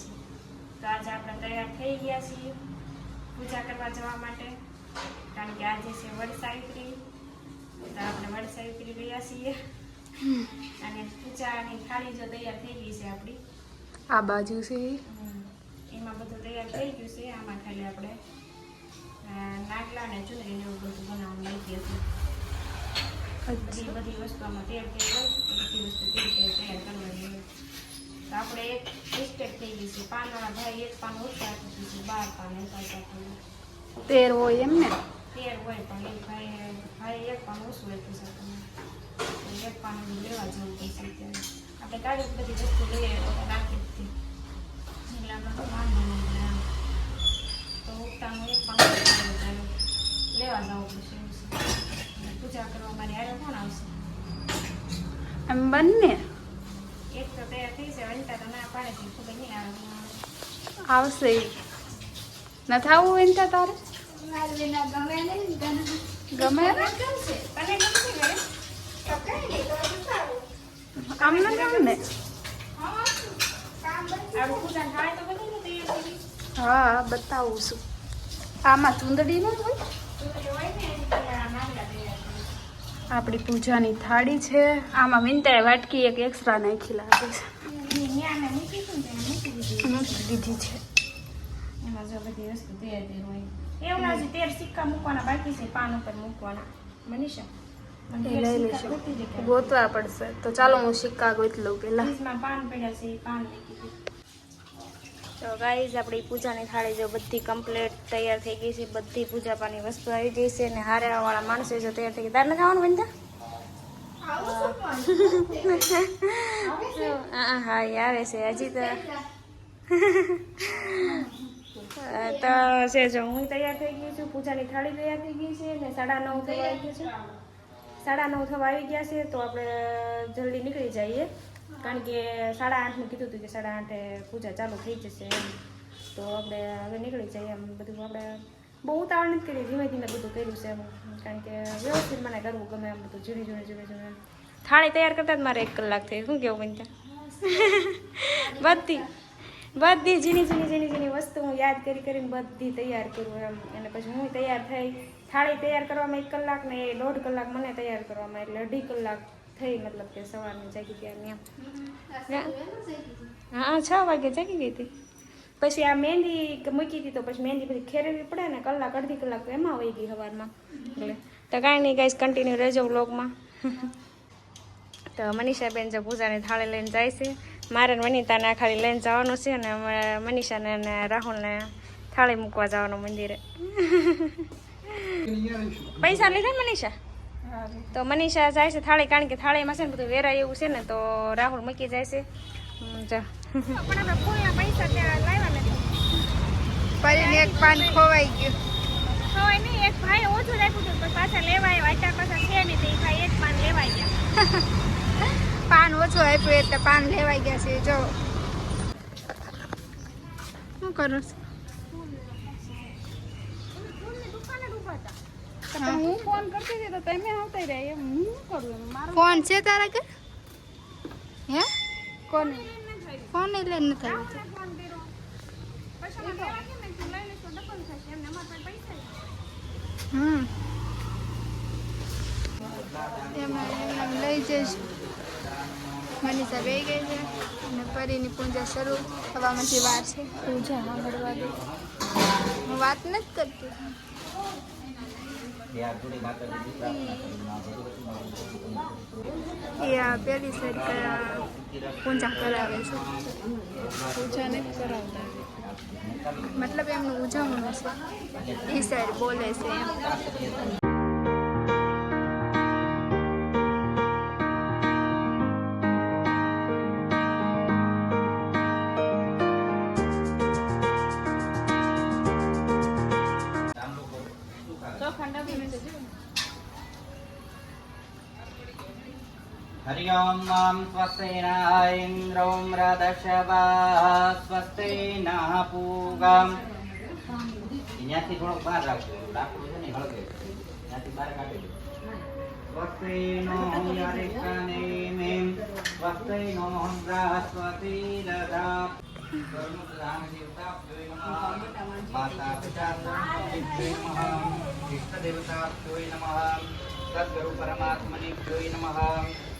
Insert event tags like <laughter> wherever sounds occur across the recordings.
છે. તો આજે આપણે તૈયાર થઈ ગયા છીએ પૂજા કરવા જવા માટે. કારણ કે આજે છે વડસાવિત્રી તો આપણે વડસાવિત્રી ગયા છીએ. અને પૂજાની થાળી જો તૈયાર થઈ ગઈ છે આપણી. આ બાજુ છે. એમાં બધું તૈયાર થઈ ગયું છે. આમાં ખાલી આપણે નાગલા અને ચુંદરી એવું બધું બનાવવાનું બાકી હતું. બધી બધી વસ્તુ આમાં તૈયાર થઈ ગઈ બધી વસ્તુ તૈયાર કરવાની. તો આપણે એક મિસ્ટેક થઈ ગઈ છે. પાનવાળા ભાઈ એક પાન ઓછા આપી દીધું છે બાર પાન એક તેર હોય એમ ને? તેર હોય પણ એ ભાઈ ભાઈ એક પાન ઓછું આપ્યું છે એક પાન લેવા જવું પડશે અત્યારે. આપણે કાઢી બધી વસ્તુ લઈએ તો રાખી દીધી એટલે આપણે વાંધો નહીં તો ઉગતાનું એક પાન લેવા જવું પડશે પૂજા કરવા મારી હારે કોણ આવશે? એમ બંને? આવશે. નથી ન એમ ત્યાં તારે ગમે ને? તને. ગમશે? આમ ન ગમે ને? હા બતાવું. છું. આમાં ચૂંદડી ન હોય? આપણી પૂજાની થાળી છે. આમાં વિંતાએ વાટકી એક એક્સ્ટ્રા નાખી લાગે છે. મૂકી દીધી છે એમાં જો બધી વસ્તુ તૈયાર થઈ હોય એવું ના તેર સિક્કા મૂકવાના બાકી છે પાન ઉપર મૂકવાના મનીષા તેર ગોતવા પડશે. તો ચાલો હું સિક્કા ગોતી લઉં પેલા પાન પડ્યા છે પાન તો ગાઈઝ આપણી પૂજાની થાળી જો બધી કમ્પ્લીટ તૈયાર થઈ ગઈ છે. બધી પૂજા પાની વસ્તુ આવી ગઈ છે અને હારેવા વાળા માણસો જો તૈયાર થઈ ગયા. તારે આવવાનું બનતા હા આવે છે હજી તો તો છે જો હું. તૈયાર થઈ ગઈ છું પૂજાની થાળી તૈયાર થઈ ગઈ છે ને સાડા નવ થવા આવી ગયા છે સાડા નવ થવા આવી ગયા છે તો આપણે જલ્દી નીકળી જઈએ કારણ કે સાડા આઠનું કીધું હતું કે સાડા આઠે પૂજા ચાલુ થઈ જશે એમ તો આપણે હવે નીકળી જઈએ એમ બધું આપણે બહુ ઉતાવળ નથી કરી ધીમે ધીમે બધું કર્યું છે એમ કારણ કે વ્યવસ્થિત મને કરવું ગમે એમ બધું ઝીણી ઝીણી ઝીણી ઝીણી થાળી તૈયાર કરતા જ મારે એક કલાક થઈ શું કેવું બનતા? બધી બધી ઝીણી ઝીણી ઝીણી ઝીણી વસ્તુ હું યાદ કરી કરીને બધી તૈયાર કરું એમ. અને પછી હું તૈયાર થઈ થાળી તૈયાર કરવામાં એક કલાક ને એ દોઢ કલાક મને તૈયાર કરવામાં એટલે અઢી કલાક થઈ મતલબ કે સવારની જાગી ત્યાં હા છ વાગે જાગી ગઈ હતી. પછી આ મહેંદી મૂકી હતી તો પછી મહેંદી પછી ખેરવી પડે ને કલાક અડધી કલાક એમાં વહી ગઈ સવારમાં એટલે તો કાંઈ નહીં ગાઈશ કન્ટિન્યુ રહેજો વ્લોગમાં તો મનીષાબેન જો પૂજાની થાળી લઈને જાય છે. મારે વનિતાને આ ખાલી લઈને જવાનું છે અને મનીષાને અને રાહુલને થાળી મૂકવા જવાનું મંદિરે. પૈસા લીધા મનીષા? તો મનીષા જાય છે થાળી કારણ કે થાળીમાં છે ને બધું વેરાય એવું છે ને તો રાહુલ મૂકી જાય છે. હમ, જો. પણ આપણે પૈસા ત્યાં લાવ્યા નથી પરીને એક પાન ખોવાઈ ગયું. તો નહીં એક ભાઈ ઓછું આપ્યું હતું પણ પાછા લેવાય આવ્યા પાછા છે નહીં તો ભાઈ એક પાન લેવાય ગયા પાન ઓછું આપ્યું એટલે પાન લેવાઈ ગયા છે જો. શું કરો ફોન છે તારા કે હે? કોને? ફોન એટલે નથી હમ. એમાં લઈ જઈશ. મનીષા બે ગઈ છે અને પરીની પૂજા શરૂ થવામાંથી વાર છે. પૂજા સાંભળવા દે. હું વાત નથી કરતી. એ આ પહેલી સાઈડ પૂજા કરાવે છે. પૂજા નથી કરાવતા. મતલબ એમનું ઉજવણું છે. એ સાઈડ બોલે છે એમ. मां स्वस्ति न इन्द्रो मृदशवाः स्वस्ति नः પૂગમ ત્યાંથી થોડોક બહાર રાખજો લાકડું છે ને હળગે ત્યાંથી બહાર કાઢી દો સ્વસ્તિ નો યરિકનેમિ સ્વસ્તિ નો બૃહસ્પતિ દધા માતા પિતા નમઃ ઇષ્ટદેવતાભ્યો નમઃ સદ્ગુરુ પરમાત્મનેભ્યો નમઃ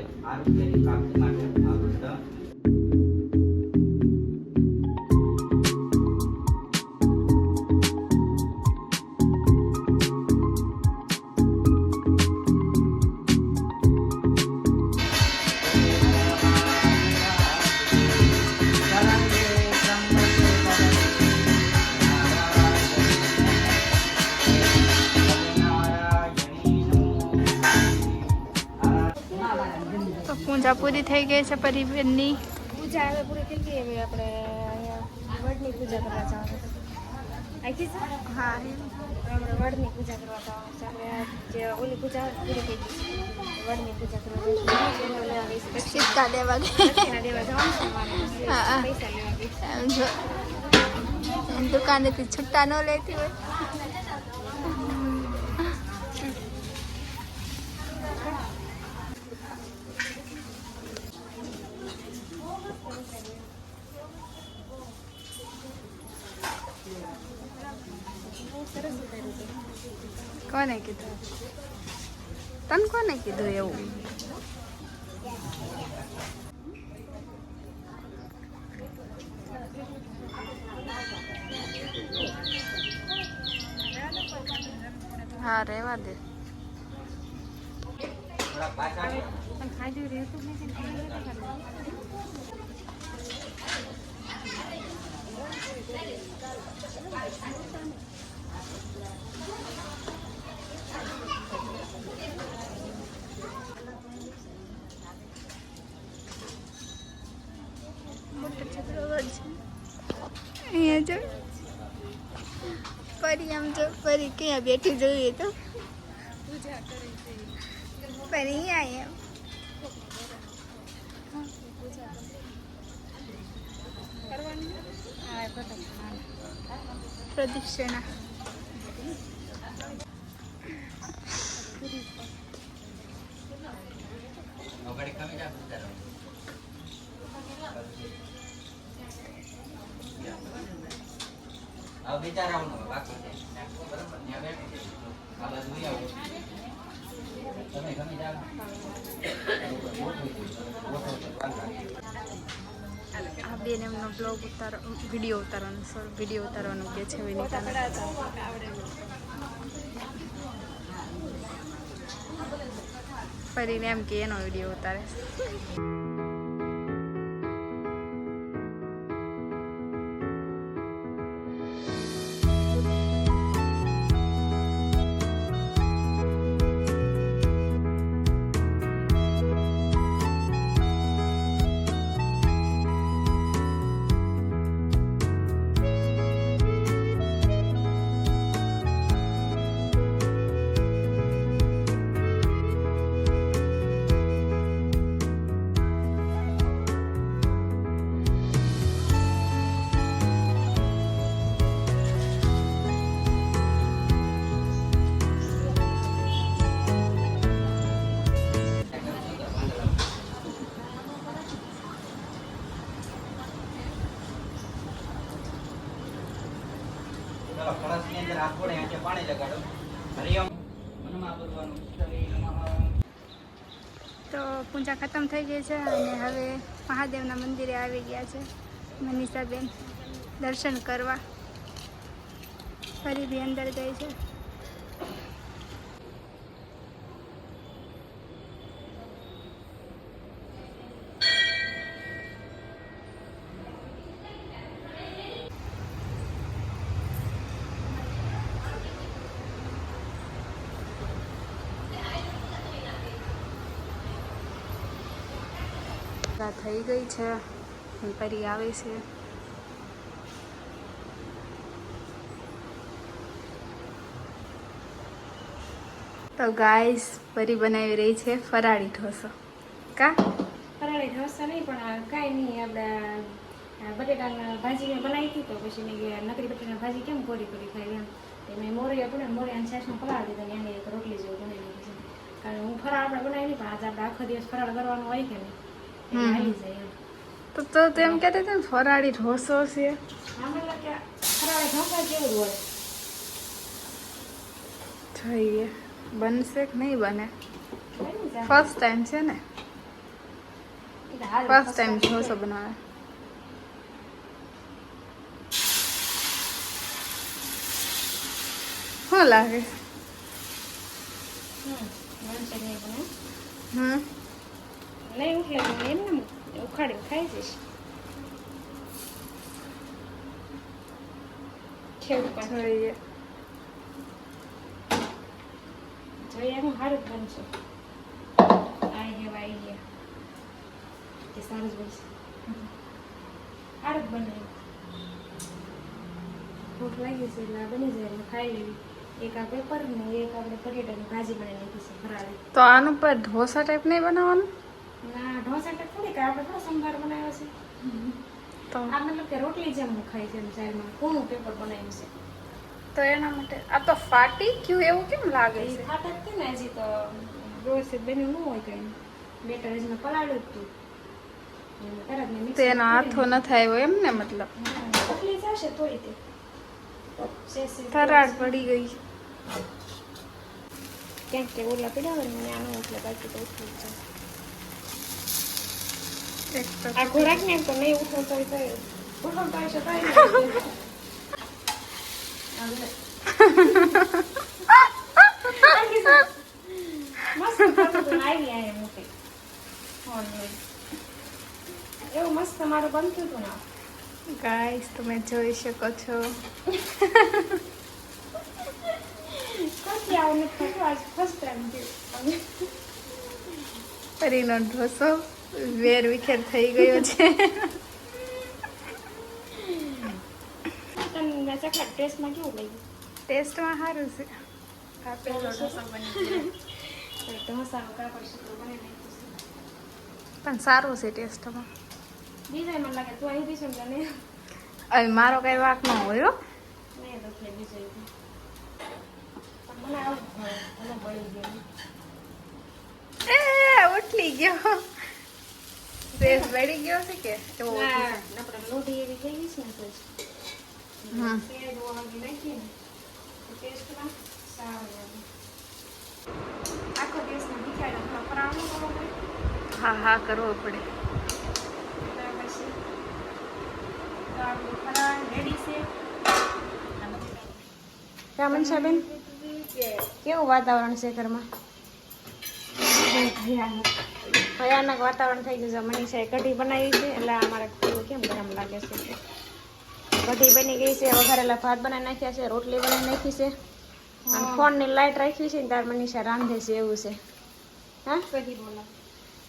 આરોગ્યની પ્રાપ્તિ તો પૂજા પૂરી થઈ ગઈ છે પરિવારની. પૂજા હવે પૂરી થઈ ગઈ હવે આપણે અહીંયા વડની પૂજા કરવા જવાનું આખી છે? હા આપણે વડની પૂજા કરવા જવાનું છે. આપણે જે ઓલી પૂજા પૂરી થઈ ગઈ વડની પૂજા કરવા સિક્કા દેવા દેવા જવાનું. પૈસા લેવા દુકાનેથી છૂટા ન લેતી હોય. કોને કીધું? તને કોને કીધું એવું? હા રેવા દે. ખાધું રહેતું નથી અહીંયા જો. ફરી આમ જો ફરી ક્યાં બેઠી જોઈએ તો. ફરી અહીંયા પ્રદક્ષિણા આ બેન એમનો બ્લોગ ઉતાર વીડિયો ઉતારવાનો સોરી વીડિયો ઉતારવાનું કે છે વિનીતાને? ફરીને એમ કે એનો વીડિયો ઉતારે. તો પૂજા ખતમ થઈ ગઈ છે અને હવે મહાદેવના મંદિરે આવી ગયા છે. મનીષાબેન દર્શન કરવા. ફરી બી અંદર ગઈ છે. પૂજા થઈ ગઈ છે. પરી આવે છે. તો ગાઈસ પરી બનાવી રહી છે ફરાળી ઢોસો. કા? ફરાળી ઢોસો નહીં, પણ કાંઈ નહીં, આપણે બટેટાના ભાજી બનાવી હતી તો પછી મેં નકરી બટેટાની ભાજી કેમ કોરી કોરી ખાઈ એમ. તો મેં મોરી ને મોરિયાની છાશમાં પલાળી દીધા એની એક રોટલી જેવું બનાવી દીધું કારણ હું ફરાળ આપણે બનાવી નહીં, પણ આજે આપણે આખો દિવસ ફરાળ કરવાનો હોય કે નહીં. તો તો તેમ કહેતા હતા ને ફરાળી ઢોસો છે. આમ એટલે કે ફરાળી ઢોસા કેવું હોય? જોઈએ બનશે કે નહીં બને? ફર્સ્ટ ટાઈમ છે ને? ફર્સ્ટ ટાઈમ ઢોસો બનાવે. શું લાગે? હમ, નહીં ઉઠે હું નહીં ઉઠલે તો એમ ને ઉખાડીને ખાઈ જઈશ પણ જોઈએ જોઈએ હું સારું જ બનશે ગયા આવી ગયા કે સારું જ બનશે સારું જ બને ભૂખ લાગી છે એટલે આ બની જાય એટલે ખાઈ લેવી એક આ પેપર ને એક આપણે પટેટાની ભાજી બનાવી લીધી છે ફરાળી તો આનું પર ઢોસા ટાઈપ નહીં બનાવવાનું ના ઢોસા તો થોડીક આપણે થોડો સંભાર બનાવ્યો છે. તો? આ મતલબ કે રોટલી જેમ ખાઈ છે સાઈડમાં કોનું પેપર બનાવ્યું છે. તો એના માટે આ તો ફાટી ગયું એવું કેમ લાગે છે? ખાતા જ ને હજી તો વ્યવસ્થિત બન્યું ન હોય કંઈ. બેટર હજી પલાળ્યું જ તેના તો માં હાથો ન થાય એમ ને મતલબ? તકલીફ થશે તોય તે. થરાડ પડી ગઈ. ક્યાંક કે ઓલા પીડા હોય મને આનો એટલે બાકી તો ઉઠવું જ છે. તો આ ખોરાક ને તો નહીં ઉઠો તો ઉઠો તો. એવું મસ્ત તમારું બનતું હતું ને ગાઈસ તમે જોઈ શકો છો પરીનો ઢોસો વેર વિખેર થઈ ગયો છે. તને ટેસ્ટમાં કેવું લાગ્યું? ટેસ્ટમાં સારું છે. આ પેલો ઢોસો બની. તો બને પણ સારું છે ટેસ્ટમાં. બીજા મને લાગે તું અહીં પીશું ને નહીં હવે મારો કઈ વાક ન હોય હો. મને આવું મને બળી ગયું. એ ઉઠલી ગયો. ડ્રેસ બેડી ગયો છે કે એવો આપણે લોઢી એવી થઈ ગઈ છે ને તો જ. હમ. સેજ નાખીએ ને ટેસ્ટમાં સારું લાગે. આખો દિવસનો ભીખાઈને થોડો કરવો પડે. હા હા કરવો પડે તો તો. કા મનસાબેન કેવું વાતાવરણ છે ઘરમાં ભયાનક વાતાવરણ થઈ ગયું છે. મનીષાએ કઢી બનાવી છે. એટલે અમારે થોડું કેમ ગરમ લાગે છે? કઢી બની ગઈ છે. વઘારેલા ભાત બનાવી નાખ્યા છે. રોટલી બનાવી નાખી છે. અને ફોનની લાઈટ રાખી છે ને ત્યારે મનીષા રાંધે છે એવું છે. હા?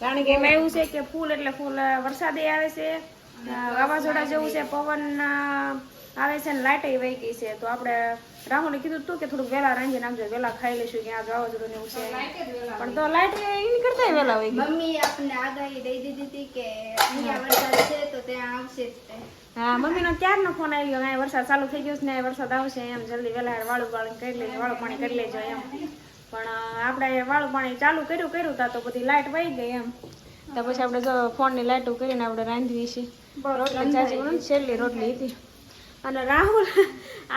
કારણ કે એમાં એવું છે કે ફૂલ એટલે ફૂલ વરસાદે આવે છે. વાવાઝોડા જેવું છે. પવન આવે છે ને લાઇટ વહી ગઈ છે. તો આપણે રાહુલે કીધું તું કે થોડુંક વહેલા રાંધી નાખજો વહેલા ખાઈ લઈશું કે આ વાવાઝોડું ને એવું છે. પણ તો લાઇટ એની કરતા વહેલા વહી ગઈ. મમ્મી આપણને આગાહી દઈ દીધી હતી કે અહીંયા વરસાદ છે તો ત્યાં આવશે જ. હા મમ્મીનો ક્યારનો ફોન આવી ગયો અહીંયા વરસાદ ચાલુ થઈ ગયો છે ને વરસાદ આવશે એમ જલ્દી વહેલા વાળું વાળું કરી લેજો વાળું પાણી કરી લેજો એમ. પણ આપણે વાળું પાણી ચાલુ કર્યું કર્યું તા તો બધી લાઇટ વહી ગઈ એમ. તો પછી આપણે જો ફોનની લાઇટો કરીને આપણે રાંધવી છે. રોટલી ચાચી છેલ્લી રોટલી હતી. અને રાહુલ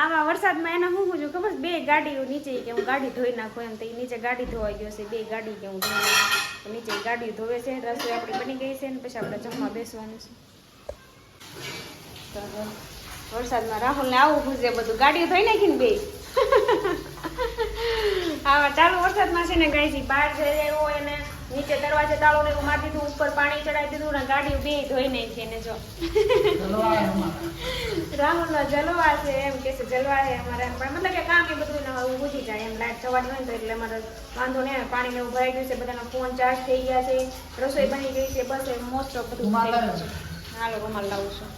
આવા વરસાદમાં એને શું પૂછ્યું ખબર? બે ગાડીઓ નીચે કે હું ગાડી ધોઈ નાખું એમ તો એ નીચે ગાડી ધોવાઈ ગયો છે, બે ગાડી કે હું ધોઈ નીચે ગાડી ધોવે છે, રસોઈ આપણી બની ગઈ છે ને પછી આપણે જમવા બેસવાનું છે. તો વરસાદમાં રાહુલને આવું પૂછે બધું ગાડીઓ ધોઈ નાખી ને બે. <laughs> આવા ચાલુ વરસાદમાં છે ને ગાય બહાર જઈ રહ્યો હોય ને નીચે દરવાજે તાળો ને મારી દીધું ઉપર પાણી ચડાવી દીધું ને ગાડી બે ધોઈ નહીં છે ને જો રાહુલ નો જલવા છે એમ કે છે જલવા છે અમારે પણ મતલબ કે કામ એ બધું ને હવે બુજી જાય એમ લાઈટ જવાની હોય તો એટલે અમારે વાંધો નહીં પાણી ને ભરાઈ ગયું છે બધાના ફોન ચાર્જ થઈ ગયા છે. રસોઈ બની ગઈ છે બસ મોસ્ટ ઓફ બધું હાલો અમારે લાવું છું.